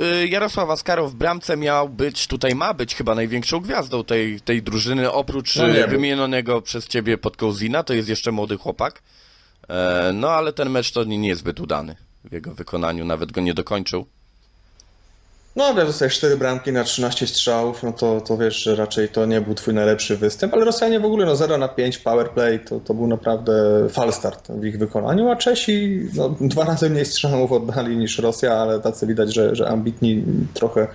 y, Jarosław Askarow w bramce miał być, tutaj ma być chyba największą gwiazdą tej, tej drużyny, oprócz No y, wymienionego przez ciebie Podkołzina, to jest jeszcze młody chłopak. E, no ale ten mecz to nie, nie jest zbyt udany w jego wykonaniu, nawet go nie dokończył. No wiesz, dostajesz 4 bramki na 13 strzałów, no to, to wiesz, że raczej to nie był twój najlepszy występ, ale Rosjanie w ogóle no 0 na 5 powerplay to, to był naprawdę falstart w ich wykonaniu, a Czesi no, dwa razy mniej strzałów oddali niż Rosja, ale tacy widać, że, że ambitni trochę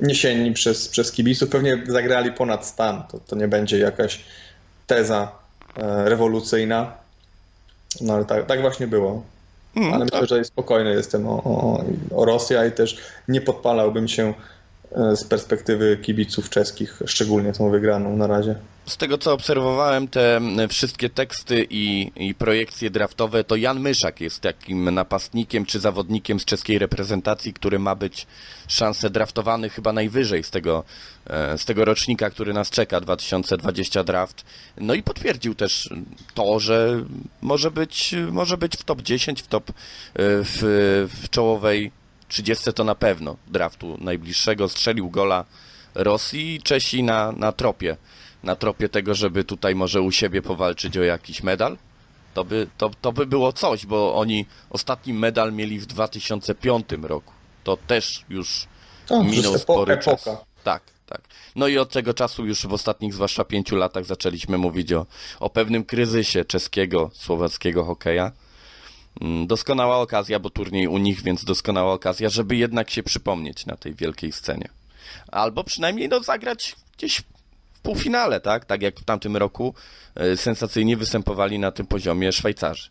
niesieni przez, przez kibiców, pewnie zagrali ponad stan, to, to nie będzie jakaś teza e, rewolucyjna, no ale tak, tak właśnie było. Mm, Ale myślę, że spokojny jestem o, o, o Rosja i też nie podpalałbym się z perspektywy kibiców czeskich, szczególnie tą wygraną na razie. Z tego co obserwowałem, te m, wszystkie teksty i, i projekcje draftowe, to Jan Myszak jest takim napastnikiem czy zawodnikiem z czeskiej reprezentacji, który ma być szansę draftowany chyba najwyżej z tego, e, z tego rocznika, który nas czeka, 2020 draft. No i potwierdził też to, że może być, może być w top 10, w top e, w, w czołowej 30 to na pewno draftu najbliższego. Strzelił gola Rosji i Czesi na, na tropie na tropie tego, żeby tutaj może u siebie powalczyć o jakiś medal. To by, to, to by było coś, bo oni ostatni medal mieli w 2005 roku. To też już No, minął spory epoka. czas. Tak, tak. No i od tego czasu już w ostatnich zwłaszcza pięciu latach zaczęliśmy mówić o, o pewnym kryzysie czeskiego, słowackiego hokeja. Mm, Doskonała okazja, bo turniej u nich, więc doskonała okazja, żeby jednak się przypomnieć na tej wielkiej scenie. Albo przynajmniej no, zagrać gdzieś w półfinale, tak? Tak jak w tamtym roku e, sensacyjnie występowali na tym poziomie Szwajcarzy.